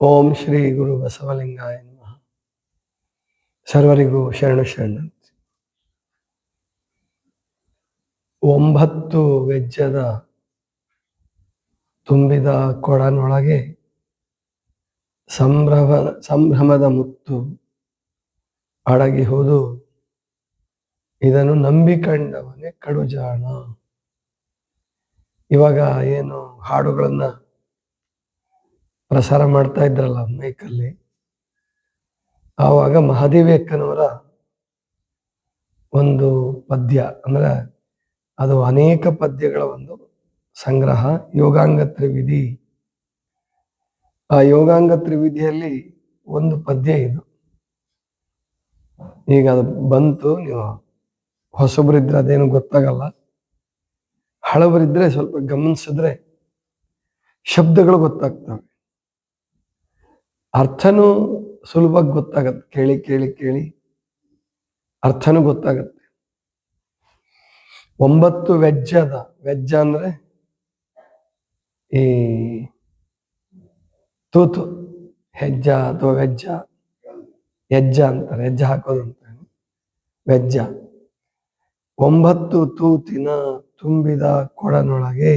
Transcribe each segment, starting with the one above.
ಓಂ ಶ್ರೀ ಗುರು ಬಸವಲಿಂಗಾಯ ನಮಃ. ಸರ್ವರಿಗೂ ಶರಣ ಶರಣ. ಒಂಬತ್ತು ವೆಜ್ಜದ ತುಂಬಿದ ಕೊಡನೊಳಗೆ ಸಂಭ್ರಮ, ಸಂಭ್ರಮದ ಮುತ್ತು ಅಡಗಿ ಹೋದು ಇದನ್ನು ನಂಬಿಕೊಂಡವನೇ ಕಡುಜಾಣ. ಇವಾಗ ಏನು ಹಾಡುಗಳನ್ನ ಪ್ರಸಾರ ಮಾಡ್ತಾ ಇದ್ರಲ್ಲ ಮೈಕಲ್ಲಿ. ಆವಾಗ ಮಹಾದೇವಿಯಕ್ಕನವರ ಒಂದು ಪದ್ಯ, ಅಂದ್ರೆ ಅದು ಅನೇಕ ಪದ್ಯಗಳ ಒಂದು ಸಂಗ್ರಹ, ಯೋಗಾಂಗ ತ್ರಿವಿಧಿ. ಆ ಯೋಗಾಂಗ ತ್ರಿವಿಧಿಯಲ್ಲಿ ಒಂದು ಪದ್ಯ ಇದು. ಈಗ ಅದು ಬಂತು, ನೀವು ಹೊಸಬರಿದ್ರೆ ಅದೇನು ಗೊತ್ತಾಗಲ್ಲ. ಹಳಬರಿದ್ರೆ ಸ್ವಲ್ಪ ಗಮನಿಸಿದ್ರೆ ಶಬ್ದಗಳು ಗೊತ್ತಾಗ್ತವೆ. ಅರ್ಥನೂ ಸುಲಭವಾಗಿ ಗೊತ್ತಾಗತ್ತೆ. ಕೇಳಿ ಕೇಳಿ ಕೇಳಿ ಅರ್ಥನೂ ಗೊತ್ತಾಗತ್ತೆ. ಒಂಬತ್ತು ವೆಜ್ಜದ ವೆಜ್ಜ ಅಂದ್ರೆ ಈ ತೂತು, ಹೆಜ್ಜ ಅಥವಾ ವೆಜ್ಜ, ಹೆಜ್ಜ ಅಂತಾರೆ. ಹೆಜ್ಜೆ ಹಾಕೋದು ಅಂತ ವೆಜ್ಜ. ಒಂಬತ್ತು ತೂತಿನ ತುಂಬಿದ ಕೊಡನೊಳಗೆ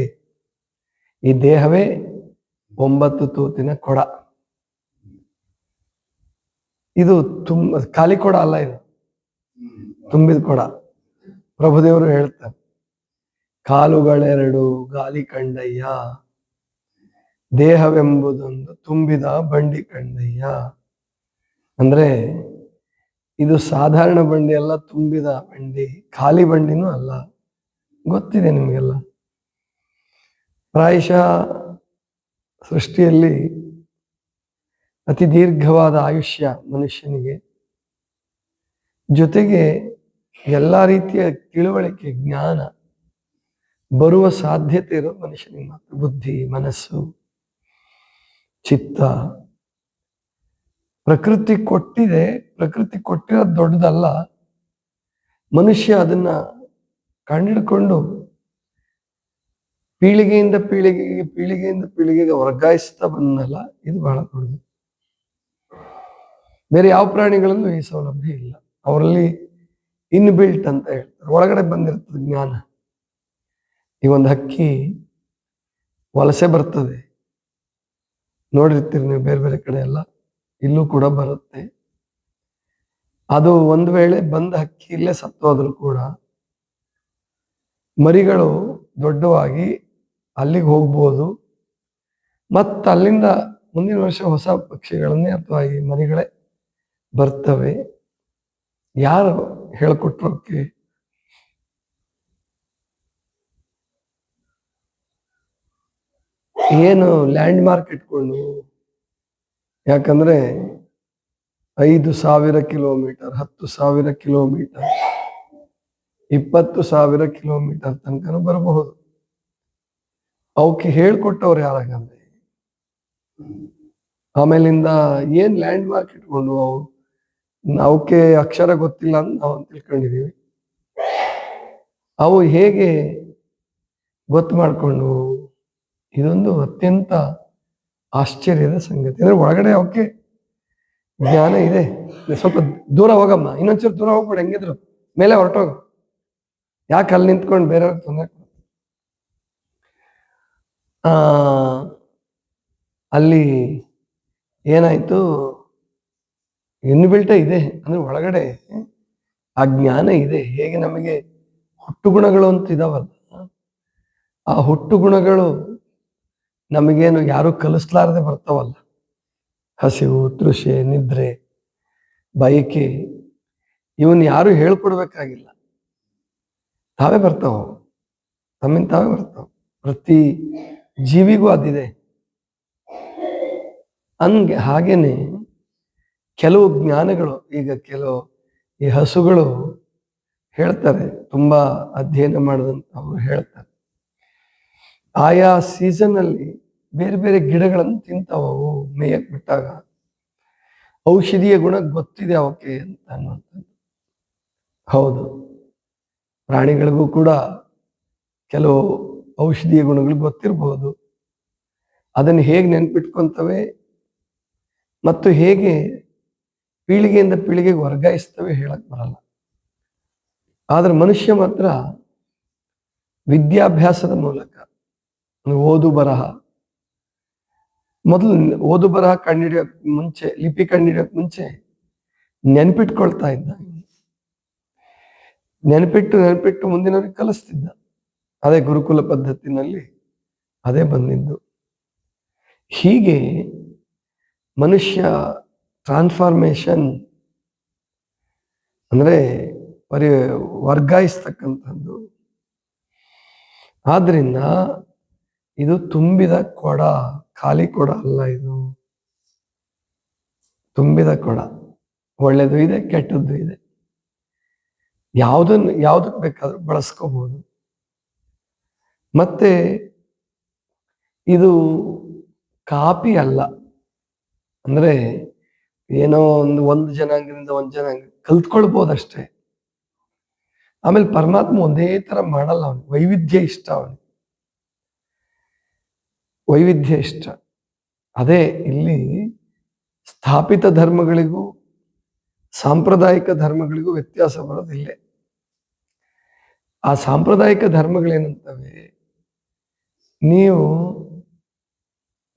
ಈ ದೇಹವೇ ಒಂಬತ್ತು ತೂತಿನ ಕೊಡ. ಇದು ತುಂಬ, ಖಾಲಿ ಕೊಡ ಅಲ್ಲ ಇದು. ತುಂಬಿದ ಕೊಡ. ಪ್ರಭುದೇವರು ಹೇಳ್ತಾರೆ, ಕಾಲುಗಳೆರಡು ಗಾಲಿ ಕಂಡಯ್ಯ, ದೇಹವೆಂಬುದೊಂದು ತುಂಬಿದ ಬಂಡಿ ಕಂಡಯ್ಯ. ಅಂದ್ರೆ ಇದು ಸಾಧಾರಣ ಬಂಡಿ ಅಲ್ಲ, ತುಂಬಿದ ಬಂಡಿ, ಖಾಲಿ ಬಂಡಿನೂ ಅಲ್ಲ. ಗೊತ್ತಿದೆ ನಿಮಗೆಲ್ಲ. ಪ್ರಾಯಶಃ ಸೃಷ್ಟಿಯಲ್ಲಿ ಅತಿ ದೀರ್ಘವಾದ ಆಯುಷ್ಯ ಮನುಷ್ಯನಿಗೆ. ಜೊತೆಗೆ ಎಲ್ಲ ರೀತಿಯ ತಿಳುವಳಿಕೆ, ಜ್ಞಾನ ಬರುವ ಸಾಧ್ಯತೆ ಇರೋ ಮನುಷ್ಯನಿಗೆ ಮಾತ್ರ. ಬುದ್ಧಿ, ಮನಸ್ಸು, ಚಿತ್ತ. ಪ್ರಕೃತಿ ಕೊಟ್ಟಿದೆ, ಪ್ರಕೃತಿ ಕೊಟ್ಟಿರೋದು ದೊಡ್ಡದಲ್ಲ. ಮನುಷ್ಯ ಅದನ್ನ ಕಂಡಿಡ್ಕೊಂಡು ಪೀಳಿಗೆಯಿಂದ ಪೀಳಿಗೆಗೆ ಪೀಳಿಗೆಯಿಂದ ಪೀಳಿಗೆಗೆ ವರ್ಗಾಯಿಸ್ತಾ ಬಂದಲ್ಲ, ಇದು ಬಹಳ ದೊಡ್ಡದು. ಬೇರೆ ಯಾವ ಪ್ರಾಣಿಗಳಲ್ಲೂ ಈ ಸೌಲಭ್ಯ ಇಲ್ಲ. ಅವರಲ್ಲಿ ಇನ್ಬಿಲ್ಟ್ ಅಂತ ಹೇಳ್ತಾರೆ. ಒಳಗಡೆ ಬಂದಿರ್ತದೆ ಜ್ಞಾನ. ಈ ಒಂದು ಹಕ್ಕಿ ವಲಸೆ ಬರ್ತದೆ. ನೋಡಿರ್ತೀರಿ ನೀವು ಬೇರೆ ಬೇರೆ ಕಡೆ ಎಲ್ಲ. ಇಲ್ಲೂ ಕೂಡ ಬರುತ್ತೆ. ಅದು ಒಂದು ವೇಳೆ ಬಂದ ಹಕ್ಕಿ ಇಲ್ಲೇ ಸತ್ತೋದ್ರು ಕೂಡ ಮರಿಗಳು ದೊಡ್ಡವಾಗಿ ಅಲ್ಲಿಗೆ ಹೋಗ್ಬೋದು. ಮತ್ತು ಅಲ್ಲಿಂದ ಮುಂದಿನ ವರ್ಷ ಹೊಸ ಪಕ್ಷಿಗಳನ್ನೇ ಅಥವಾ ಈ ಮರಿಗಳೇ ಬರ್ತವೆ. ಯಾರು ಹೇಳ್ಕೊಟ್ರೋಕೆ ಏನು ಲ್ಯಾಂಡ್ ಮಾರ್ಕ್ ಇಟ್ಕೊಂಡು? ಯಾಕಂದ್ರೆ ಐದು ಸಾವಿರ ಕಿಲೋಮೀಟರ್, ಹತ್ತು ಸಾವಿರ ಕಿಲೋಮೀಟರ್, ಇಪ್ಪತ್ತು ಸಾವಿರ ಕಿಲೋಮೀಟರ್ ತನಕನೂ ಬರಬಹುದು. ಅವಕ್ಕೆ ಹೇಳ್ಕೊಟ್ಟವ್ರು ಯಾರಾಗಂದ್ರೆ? ಆಮೇಲಿಂದ ಏನ್ ಲ್ಯಾಂಡ್ ಮಾರ್ಕ್ ಇಟ್ಕೊಂಡು ಅವು ಅವಕ್ಕೆ ಅಕ್ಷರ ಗೊತ್ತಿಲ್ಲ ಅಂತ ನಾವು ತಿಳ್ಕೊಂಡಿದೀವಿ ಅವು ಹೇಗೆ ಗೊತ್ತು ಮಾಡಿಕೊಂಡು ಇದೊಂದು ಅತ್ಯಂತ ಆಶ್ಚರ್ಯದ ಸಂಗತಿ. ಅಂದ್ರೆ ಒಳಗಡೆ ಅವಕ್ಕೆ ಜ್ಞಾನ ಇದೆ. ಸ್ವಲ್ಪ ದೂರ ಹೋಗಮ್ಮ. ಇನ್ನೊಂಚೂರು ದೂರ ಹೋಗ್ಬೇಡ. ಹೆಂಗಿದ್ರು? ಮೇಲೆ ಹೊರಟೋಗ. ಯಾಕೆ ಅಲ್ಲಿ ನಿಂತ್ಕೊಂಡು ಬೇರೆಯವ್ರಿಗೆ ತೊಂದರೆ ಅಲ್ಲಿ ಏನಾಯ್ತು? ಇನ್ಬಿಲ್ಟ ಇದೆ. ಅಂದ್ರೆ ಒಳಗಡೆ, ಆ ಜ್ಞಾನ ಇದೆ. ಹೇಗೆ ನಮಗೆ ಹುಟ್ಟು ಗುಣಗಳು ಅಂತ ಇದಾವಲ್ಲ, ಆ ಹುಟ್ಟು ಗುಣಗಳು ನಮಗೇನು ಯಾರು ಕಲಿಸ್ಲಾರದೆ ಬರ್ತಾವಲ್ಲ. ಹಸಿವು, ತೃಷೆ, ನಿದ್ರೆ, ಬಯಕೆ, ಇವನ್ ಯಾರು ಹೇಳ್ಕೊಡ್ಬೇಕಾಗಿಲ್ಲ. ತಾವೇ ಬರ್ತಾವ. ತಮ್ಮಿಂದ ತಾವೇ ಬರ್ತಾವ. ಪ್ರತಿ ಜೀವಿಗೂ ಅದಿದೆ. ಹಂಗೆ, ಹಾಗೇನೆ ಕೆಲವು ಜ್ಞಾನಗಳು, ಈಗ ಕೆಲವು ಈ ಹಸುಗಳು ಹೇಳ್ತಾರೆ, ತುಂಬಾ ಅಧ್ಯಯನ ಮಾಡಿದಂತ ಅವರು ಹೇಳ್ತಾರೆ. ಆಯಾ ಸೀಸನ್ ಅಲ್ಲಿ ಬೇರೆ ಬೇರೆ ಗಿಡಗಳನ್ನು ತಿಂತಾವವು ಮೇಯಕ್ ಬಿಟ್ಟಾಗ. ಔಷಧಿಯ ಗುಣ ಗೊತ್ತಿದೆ ಅವಕ್ಕೆ ಅಂತ ಅನ್ನುವಂಥದ್ದು. ಹೌದು. ಪ್ರಾಣಿಗಳಿಗೂ ಕೂಡ ಕೆಲವು ಔಷಧೀಯ ಗುಣಗಳು ಗೊತ್ತಿರಬಹುದು ಅದನ್ನು ಹೇಗೆ ನೆನ್ಪಿಟ್ಕೊಂತವೆ ಮತ್ತು ಹೇಗೆ ಪೀಳಿಗೆಯಿಂದ ಪೀಳಿಗೆಗೆ ವರ್ಗಾಯಿಸ್ತವೆ ಹೇಳಕ್ ಬರಲ್ಲ. ಆದ್ರೆ ಮನುಷ್ಯ ಮಾತ್ರ ವಿದ್ಯಾಭ್ಯಾಸದ ಮೂಲಕ ಓದು ಬರಹ. ಮೊದಲು ಓದು ಬರಹ ಕಂಡಿಡಿಯೋಕ್ ಮುಂಚೆ, ಲಿಪಿ ಕಂಡಿಡಿಯೋಕ್ ಮುಂಚೆ ನೆನ್ಪಿಟ್ಕೊಳ್ತಾ ಇದ್ದ. ನೆನಪಿಟ್ಟು ನೆನಪಿಟ್ಟು ಮುಂದಿನವ್ರಿಗೆ ಕಲಿಸ್ತಿದ್ದ. ಅದೇ ಗುರುಕುಲ ಪದ್ಧತಿನಲ್ಲಿ ಅದೇ ಬಂದಿದ್ದು. ಹೀಗೆ ಮನುಷ್ಯ ಟ್ರಾನ್ಸ್ಫಾರ್ಮೇಶನ್ ಅಂದರೆ ಪರಿ, ವರ್ಗಾಯಿಸ್ತಕ್ಕಂಥದ್ದು. ಆದ್ರಿಂದ ಇದು ತುಂಬಿದ ಕೊಡ, ಖಾಲಿ ಕೊಡ ಅಲ್ಲ ಇದು. ತುಂಬಿದ ಕೊಡ. ಒಳ್ಳೇದು ಇದೆ, ಕೆಟ್ಟದ್ದು ಇದೆ. ಯಾವುದನ್ನು ಯಾವುದಕ್ಕೆ ಬೇಕಾದ್ರೂ ಬಳಸ್ಕೋಬಹುದು ಮತ್ತೆ ಇದು ಕಾಪಿ ಅಲ್ಲ. ಅಂದ್ರೆ ಏನೋ ಒಂದು ಒಂದು ಜನಾಂಗದಿಂದ ಒಂದು ಜನಾಂಗ ಕಲ್ತ್ಕೊಳ್ಬೋದಷ್ಟೇ. ಆಮೇಲೆ ಪರಮಾತ್ಮ ಒಂದೇ ತರ ಮಾಡಲ್ಲ ಅವನು. ವೈವಿಧ್ಯ ಇಷ್ಟ ಅವನು ವೈವಿಧ್ಯ ಇಷ್ಟ. ಅದೇ ಇಲ್ಲಿ ಸ್ಥಾಪಿತ ಧರ್ಮಗಳಿಗೂ ಸಾಂಪ್ರದಾಯಿಕ ಧರ್ಮಗಳಿಗೂ ವ್ಯತ್ಯಾಸ ಬರೋದಿಲ್ಲೇ ಆ ಸಾಂಪ್ರದಾಯಿಕ ಧರ್ಮಗಳೇನಂತವೆ? ನೀವು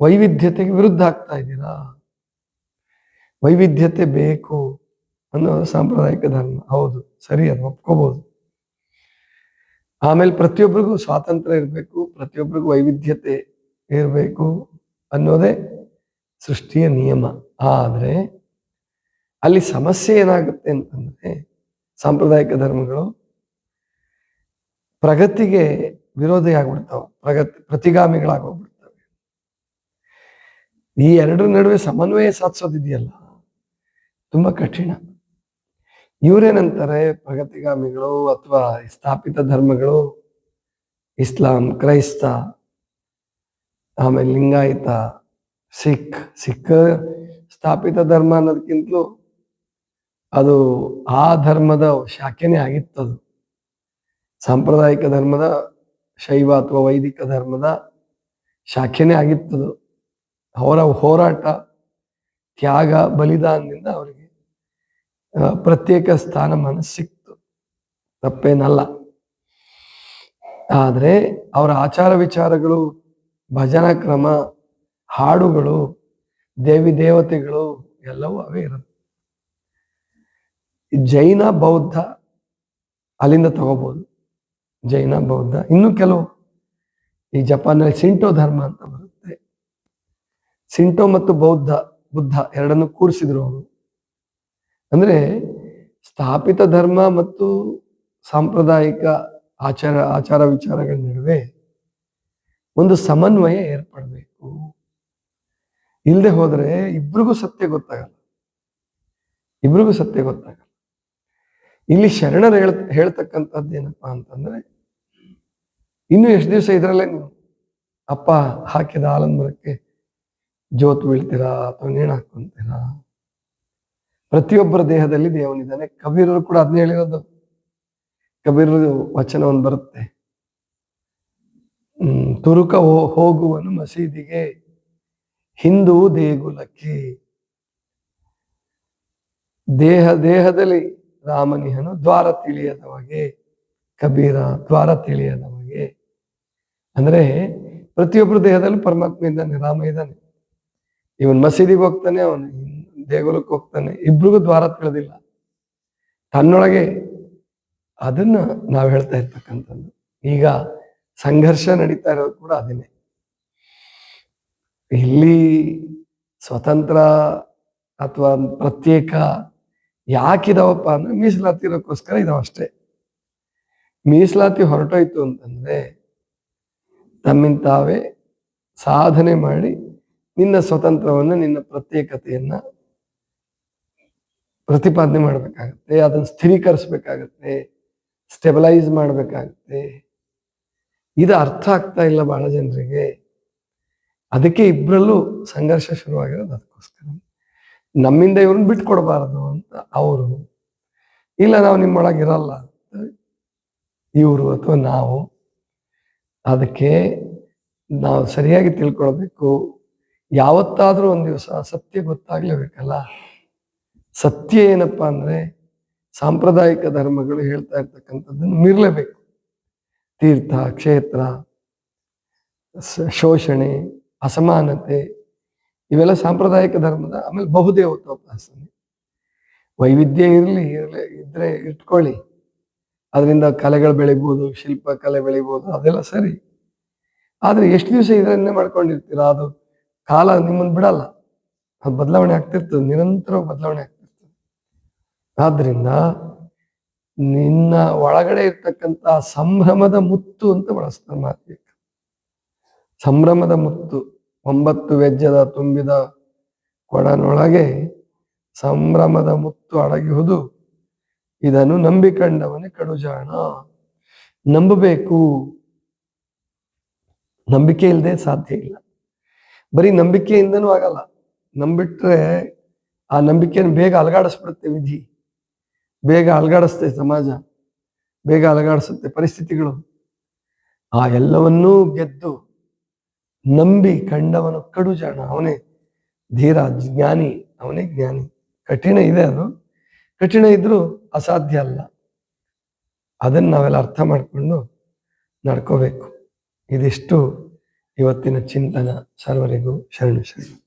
ವೈವಿಧ್ಯತೆಗೆ ವಿರುದ್ಧ ಆಗ್ತಾ ಇದ್ದೀರಾ? ವೈವಿಧ್ಯತೆ ಬೇಕು ಅನ್ನೋದು ಸಾಂಪ್ರದಾಯಿಕ ಧರ್ಮ. ಹೌದು, ಸರಿ, ಅದು ಒಪ್ಕೋಬಹುದು ಆಮೇಲೆ ಪ್ರತಿಯೊಬ್ಬರಿಗೂ ಸ್ವಾತಂತ್ರ್ಯ ಇರಬೇಕು ಪ್ರತಿಯೊಬ್ಬರಿಗೂ ವೈವಿಧ್ಯತೆ ಇರಬೇಕು ಅನ್ನೋದೇ ಸೃಷ್ಟಿಯ ನಿಯಮ. ಆದರೆ ಅಲ್ಲಿ ಸಮಸ್ಯೆ ಏನಾಗುತ್ತೆ ಅಂತಂದ್ರೆ ಸಾಂಪ್ರದಾಯಿಕ ಧರ್ಮಗಳು ಪ್ರಗತಿಗೆ ವಿರೋಧಿ ಆಗ್ಬಿಡ್ತಾವ, ಪ್ರಗತಿ, ಪ್ರತಿಗಾಮಿಗಳಾಗೋಗ್ಬಿಡ್ತವೆ. ಈ ಎರಡರ ನಡುವೆ ಸಮನ್ವಯ ಸಾಧಿಸೋದಿದೆಯಲ್ಲ ತುಂಬಾ ಕಠಿಣ. ಇವರೇನಂತಾರೆ? ಪ್ರಗತಿಗಾಮಿಗಳು ಅಥವಾ ಸ್ಥಾಪಿತ ಧರ್ಮಗಳು, ಇಸ್ಲಾಂ, ಕ್ರೈಸ್ತ, ಆಮೇಲೆ ಲಿಂಗಾಯತ, ಸಿಖ್. ಸಿಖ್ ಸ್ಥಾಪಿತ ಧರ್ಮ ಅನ್ನೋದಕ್ಕಿಂತಲೂ ಅದು ಆ ಧರ್ಮದ ಶಾಖೆನೇ ಆಗಿತ್ತದು ಸಾಂಪ್ರದಾಯಿಕ ಧರ್ಮದ ಶೈವ ಅಥವಾ ವೈದಿಕ ಧರ್ಮದ ಶಾಖೆನೇ ಆಗಿತ್ತದು ಅವರ ಹೋರಾಟ, ತ್ಯಾಗ, ಬಲಿದಾನದಿಂದ ಅವರಿಗೆ ಪ್ರತ್ಯೇಕ ಸ್ಥಾನಮಾನ ಸಿಕ್ತು. ತಪ್ಪೇನಲ್ಲ. ಆದರೆ ಅವರ ಆಚಾರ ವಿಚಾರಗಳು, ಭಜನಾ ಕ್ರಮ, ಹಾಡುಗಳು, ದೇವಿ ದೇವತೆಗಳು ಎಲ್ಲವೂ ಅವೇ ಇರುತ್ತೆ ಜೈನ ಬೌದ್ಧ ಅಲ್ಲಿಂದ ತಗೋಬಹುದು ಜೈನ ಬೌದ್ಧ. ಇನ್ನು ಕೆಲವು ಈ ಜಪಾನ್ನಲ್ಲಿ ಸಿಂಟೋ ಧರ್ಮ ಅಂತ ಬರುತ್ತೆ. ಸಿಂಟೋ ಮತ್ತು ಬೌದ್ಧ, ಬುದ್ಧ ಎರಡನ್ನು ಕೂರಿಸಿದ್ರು ಅವರು. ಅಂದ್ರೆ ಸ್ಥಾಪಿತ ಧರ್ಮ ಮತ್ತು ಸಾಂಪ್ರದಾಯಿಕ ಆಚಾರ ಆಚಾರ ವಿಚಾರಗಳ ನಡುವೆ ಒಂದು ಸಮನ್ವಯ ಏರ್ಪಡಬೇಕು. ಇಲ್ಲದೆ ಹೋದರೆ ಇಬ್ರಿಗೂ ಸತ್ಯ ಗೊತ್ತಾಗಲ್ಲ. ಇಬ್ರಿಗೂ ಸತ್ಯ ಗೊತ್ತಾಗಲ್ಲ. ಇಲ್ಲಿ ಶರಣರು ಹೇಳ್, ಹೇಳ್ತಕ್ಕಂಥದ್ದು ಏನಪ್ಪಾ ಅಂತಂದ್ರೆ, ಇನ್ನು ಎಷ್ಟು ದಿವಸ ಇದರಲ್ಲೇ ನೀವು, ಅಪ್ಪ, ಹಾಕಿದ ಆಲಂಬರಕ್ಕೆ ಜೋತ್ ಬೀಳ್ತೀರಾ ಅಥವಾ ನೇಣು ಹಾಕೊಂತೀರಾ ಪ್ರತಿಯೊಬ್ಬರ ದೇಹದಲ್ಲಿ ದೇವನಿದ್ದಾನೆ. ಕಬೀರರು ಕೂಡ ಅದನ್ನ ಹೇಳಿರೋದು. ಕಬೀರರು ವಚನ ಒಂದು ಬರುತ್ತೆ. ಹ್ಮ್, ತುರುಕ ಹೋಗುವನು ಮಸೀದಿಗೆ, ಹಿಂದೂ ದೇಗುಲಕ್ಕೆ. ದೇಹ, ದೇಹದಲ್ಲಿ ರಾಮನಿಹನು ದ್ವಾರ ತಿಳಿಯದವಗೆ ಕಬೀರ ದ್ವಾರ ತಿಳಿಯದವಗೆ ಅಂದ್ರೆ ಪ್ರತಿಯೊಬ್ಬರ ದೇಹದಲ್ಲಿ ಪರಮಾತ್ಮ ಇದ್ದಾನೆ, ರಾಮ ಇದ್ದಾನೆ. ಇವನ್ ಮಸೀದಿಗೆ ಹೋಗ್ತಾನೆ, ಅವನು ದೇಗುಲಕ್ಕೆ ಹೋಗ್ತಾನೆ. ಇಬ್ರಿಗೂ ದ್ವಾರ ತಿಳಿದಿಲ್ಲ ತನ್ನೊಳಗೆ ಅದನ್ನ ನಾವು ಹೇಳ್ತಾ ಇರ್ತಕ್ಕಂಥದ್ದು. ಈಗ ಸಂಘರ್ಷ ನಡೀತಾ ಇರೋದು ಕೂಡ ಅದೇನೆ. ಇಲ್ಲಿ ಸ್ವತಂತ್ರ ಅಥವಾ ಪ್ರತ್ಯೇಕ ಯಾಕಿದಾವಪ್ಪ ಅಂದ್ರೆ ಮೀಸಲಾತಿ ಇರೋಕ್ಕೋಸ್ಕರ ಇದಾವಷ್ಟೇ ಮೀಸಲಾತಿ ಹೊರಟೋಯ್ತು ಅಂತಂದ್ರೆ ತಮ್ಮಿಂದ ತಾವೇ ಸಾಧನೆ ಮಾಡಿ ನಿನ್ನ ಸ್ವತಂತ್ರವನ್ನ, ನಿನ್ನ ಪ್ರತ್ಯೇಕತೆಯನ್ನ ಪ್ರತಿಪಾದನೆ ಮಾಡಬೇಕಾಗತ್ತೆ, ಅದನ್ನು ಸ್ಥಿರೀಕರಿಸ್ಬೇಕಾಗತ್ತೆ ಸ್ಟೆಬಲೈಸ್ ಮಾಡಬೇಕಾಗತ್ತೆ. ಇದು ಅರ್ಥ ಆಗ್ತಾ ಇಲ್ಲ ಬಹಳ ಜನರಿಗೆ. ಅದಕ್ಕೆ ಇಬ್ಬರಲ್ಲೂ ಸಂಘರ್ಷ ಶುರುವಾಗಿರೋದು ಅದಕ್ಕೋಸ್ಕರ. ನಮ್ಮಿಂದ ಇವ್ರನ್ನ ಬಿಟ್ಕೊಡಬಾರದು ಅಂತ ಅವರು. ಇಲ್ಲ, ನಾವು ನಿಮ್ಮೊಳಗಿರಲ್ಲ ಅಂತ ಇವರು ಅಥವಾ ನಾವು. ಅದಕ್ಕೆ ನಾವು ಸರಿಯಾಗಿ ತಿಳ್ಕೊಳ್ಬೇಕು. ಯಾವತ್ತಾದರೂ ಒಂದು ದಿವಸ ಸತ್ಯ ಗೊತ್ತಾಗ್ಲೇಬೇಕಲ್ಲ? ಸತ್ಯ ಏನಪ್ಪ ಅಂದ್ರೆ ಸಾಂಪ್ರದಾಯಿಕ ಧರ್ಮಗಳು ಹೇಳ್ತಾ ಇರ್ತಕ್ಕಂಥದ್ದನ್ನು ಮೀರಲೇಬೇಕು. ತೀರ್ಥ, ಕ್ಷೇತ್ರ ಶೋಷಣೆ, ಅಸಮಾನತೆ, ಇವೆಲ್ಲ ಸಾಂಪ್ರದಾಯಿಕ ಧರ್ಮದ ಆಮೇಲೆ ಬಹುದೇವತೋಪಾಸನೆ ವೈವಿಧ್ಯ ಇರಲಿ ಇರಲಿ, ಇದ್ರೆ ಇಟ್ಕೊಳ್ಳಿ. ಅದರಿಂದ ಕಲೆಗಳು ಬೆಳಿಬೋದು, ಶಿಲ್ಪ ಕಲೆ ಬೆಳಿಬೋದು, ಅದೆಲ್ಲ ಸರಿ. ಆದ್ರೆ ಎಷ್ಟು ದಿವಸ ಇದನ್ನೇ ಮಾಡ್ಕೊಂಡಿರ್ತೀರ? ಅದು ಕಾಲ ನಿಮ್ಮನ್ನು ಬಿಡಲ್ಲ. ಅದು ಬದಲಾವಣೆ ಆಗ್ತಿರ್ತದೆ ನಿರಂತರ ಬದಲಾವಣೆ ಆದ್ರಿಂದ ನಿನ್ನ ಒಳಗಡೆ ಇರ್ತಕ್ಕಂಥ ಸಂಭ್ರಮದ ಮುತ್ತು ಅಂತ ಬಳಸ್ತಾರೆ ಮಾತಿಗೆ ಸಂಭ್ರಮದ ಮುತ್ತು, ಒಂಬತ್ತು ವೆಜ್ಜದ ತುಂಬಿದ ಕೊಡನೊಳಗೆ ಸಂಭ್ರಮದ ಮುತ್ತು ಅಡಗಿಹುದು. ಇದನ್ನು ನಂಬಿಕೊಂಡವನೇ ಕಡುಜಾಣ. ನಂಬಬೇಕು. ನಂಬಿಕೆ ಇಲ್ಲದೆ ಸಾಧ್ಯ ಇಲ್ಲ. ಬರೀ ನಂಬಿಕೆಯಿಂದನೂ ಆಗಲ್ಲ. ನಂಬಿಟ್ರೆ ಆ ನಂಬಿಕೆಯನ್ನು ಬೇಗ ಅಲಗಾಡಿಸ್ಬಿಡುತ್ತೆ ವಿಧಿ. ಬೇಗ ಅಲಗಾಡಿಸ್ತೆ ಸಮಾಜ, ಬೇಗ ಅಲಗಾಡಿಸುತ್ತೆ ಪರಿಸ್ಥಿತಿಗಳು. ಆ ಎಲ್ಲವನ್ನೂ ಗೆದ್ದು ನಂಬಿ ಕಂಡವನು ಕಡುಜಾಣ. ಅವನೇ ಧೀರ ಜ್ಞಾನಿ, ಅವನೇ ಜ್ಞಾನಿ. ಕಠಿಣ ಇದೆ ಅದು. ಕಠಿಣ ಇದ್ರೂ ಅಸಾಧ್ಯ ಅಲ್ಲ. ಅದನ್ನು ನಾವೆಲ್ಲ ಅರ್ಥ ಮಾಡಿಕೊಂಡು ನಡ್ಕೋಬೇಕು. ಇದಿಷ್ಟು ಇವತ್ತಿನ ಚಿಂತನ. ಸರ್ವರಿಗೂ ಶರಣು ಶರಣು